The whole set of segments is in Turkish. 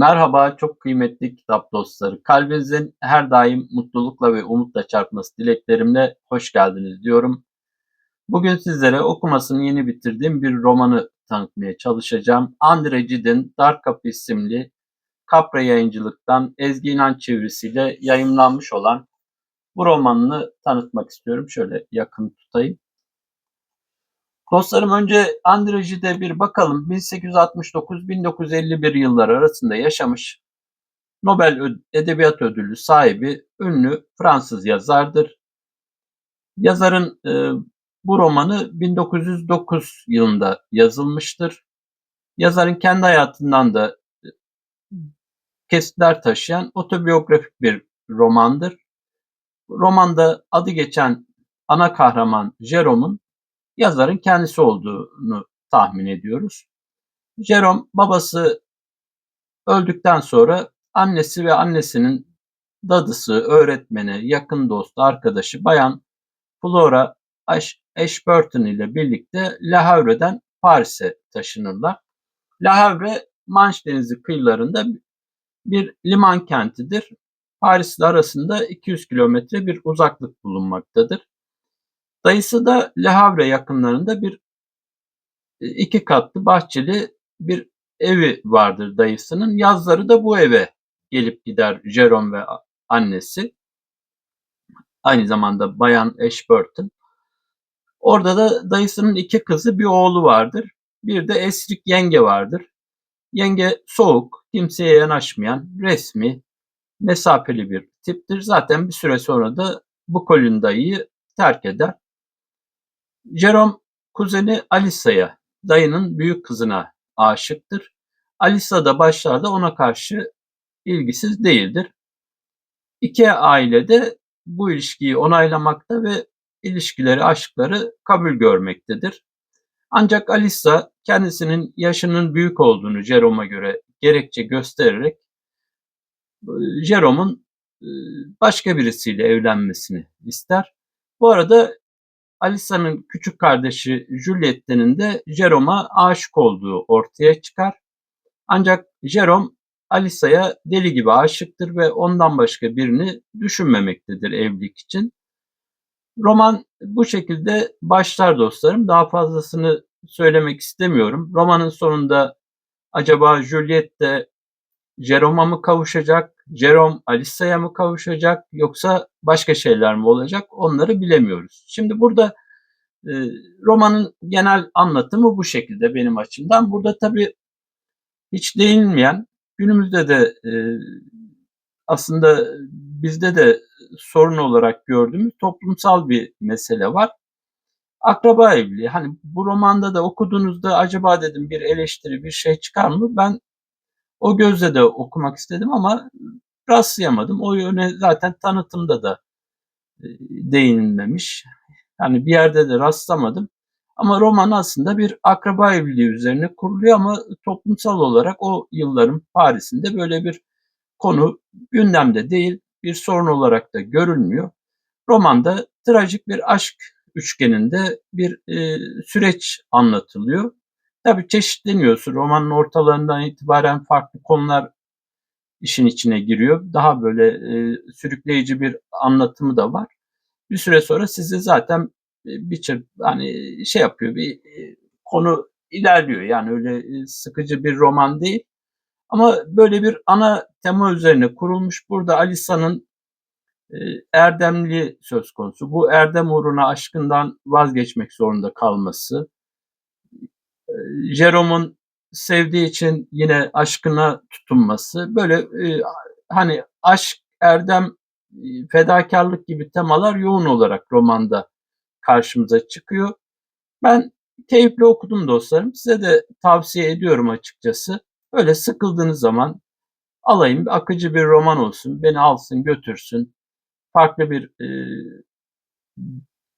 Merhaba, çok kıymetli kitap dostları. Kalbinizin her daim mutlulukla ve umutla çarpması dileklerimle hoş geldiniz diyorum. Bugün sizlere okumasını yeni bitirdiğim bir romanı tanıtmaya çalışacağım. Andre Gide'in Dark Kapı isimli Capra yayıncılıktan Ezgi İnanç çevirisiyle yayımlanmış olan bu romanını tanıtmak istiyorum. Şöyle yakın tutayım. Dostlarım önce Andre Gide bir bakalım. 1869-1951 yılları arasında yaşamış. Nobel Edebiyat Ödülü sahibi ünlü Fransız yazardır. Yazarın e, bu romanı 1909 yılında yazılmıştır. Yazarın kendi hayatından da e, kesitler taşıyan otobiyografik bir romandır. Romanda adı geçen ana kahraman Jerome'un yazarın kendisi olduğunu tahmin ediyoruz. Jerome babası öldükten sonra annesi ve annesinin dadısı, öğretmeni, yakın dostu, arkadaşı Bayan Flora Ashburton ile birlikte Le Havre'den Paris'e taşınırlar. Le Havre, Manş Denizi kıyılarında bir liman kentidir. Paris ile arasında 200 kilometre bir uzaklık bulunmaktadır. Dayısı da Le Havre yakınlarında bir e, iki katlı bahçeli bir evi vardır dayısının. Yazları da bu eve gelip gider Jerome ve annesi. Aynı zamanda Bayan Ashburton. Orada da dayısının iki kızı bir oğlu vardır. Bir de Esrik yenge vardır. Yenge soğuk, kimseye yanaşmayan, resmi, mesafeli bir tiptir. Zaten bir süre sonra da bu Colin dayıyı terk eder. Jerome kuzeni Alisa'ya, dayının büyük kızına aşıktır. Alisa da başlarda ona karşı ilgisiz değildir. İki aile de bu ilişkiyi onaylamakta ve ilişkileri, aşkları kabul görmektedir. Ancak Alisa kendisinin yaşının büyük olduğunu Jerome'a göre gerekçe göstererek Jerome'un e, başka birisiyle evlenmesini ister. Bu arada Alisa'nın küçük kardeşi Juliette'nin de Jerome'a aşık olduğu ortaya çıkar. Ancak Jerome Alisa'ya deli gibi aşıktır ve ondan başka birini düşünmemektedir evlilik için. Roman bu şekilde başlar dostlarım. Daha fazlasını söylemek istemiyorum. Romanın sonunda acaba Juliet de Jerome'a mı kavuşacak, Jerome Alisa'ya mı kavuşacak yoksa başka şeyler mi olacak onları bilemiyoruz. Şimdi burada e, romanın genel anlatımı bu şekilde benim açımdan. Burada tabii hiç değinmeyen günümüzde de e, aslında bizde de sorun olarak gördüğümüz toplumsal bir mesele var. Akraba evliliği. Hani bu romanda da okuduğunuzda acaba dedim bir eleştiri bir şey çıkar mı? Ben o gözle de okumak istedim ama rastlayamadım. O yöne zaten tanıtımda da e, değinilmemiş. Yani bir yerde de rastlamadım. Ama roman aslında bir akraba evliliği üzerine kuruluyor ama toplumsal olarak o yılların Paris'inde böyle bir konu gündemde değil, bir sorun olarak da görülmüyor. Romanda trajik bir aşk üçgeninde bir e, süreç anlatılıyor. Tabii çeşitleniyorsun. Romanın ortalarından itibaren farklı konular işin içine giriyor. Daha böyle e, sürükleyici bir anlatımı da var. Bir süre sonra sizi zaten e, bir çır, hani şey yapıyor bir e, konu ilerliyor. Yani öyle e, sıkıcı bir roman değil. Ama böyle bir ana tema üzerine kurulmuş. Burada Alisa'nın e, erdemli söz konusu. Bu erdem uğruna aşkından vazgeçmek zorunda kalması, Jerome'un sevdiği için yine aşkına tutunması böyle hani aşk, erdem, fedakarlık gibi temalar yoğun olarak romanda karşımıza çıkıyor. Ben keyifli okudum dostlarım. Size de tavsiye ediyorum açıkçası. Öyle sıkıldığınız zaman alayım akıcı bir roman olsun. Beni alsın götürsün. Farklı bir e,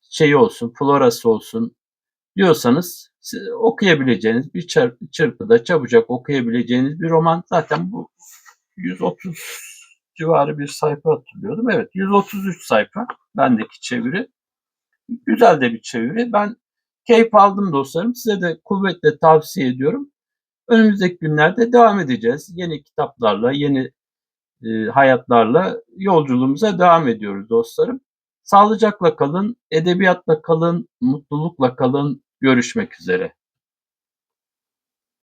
şeyi olsun, florası olsun diyorsanız okuyabileceğiniz bir çırpıda çabucak okuyabileceğiniz bir roman. Zaten bu 130 civarı bir sayfa hatırlıyordum. Evet 133 sayfa bendeki çeviri. Güzel de bir çeviri. Ben keyif aldım dostlarım. Size de kuvvetle tavsiye ediyorum. Önümüzdeki günlerde devam edeceğiz. Yeni kitaplarla, yeni e, hayatlarla yolculuğumuza devam ediyoruz dostlarım. Sağlıcakla kalın, edebiyatla kalın, mutlulukla kalın. Görüşmek üzere.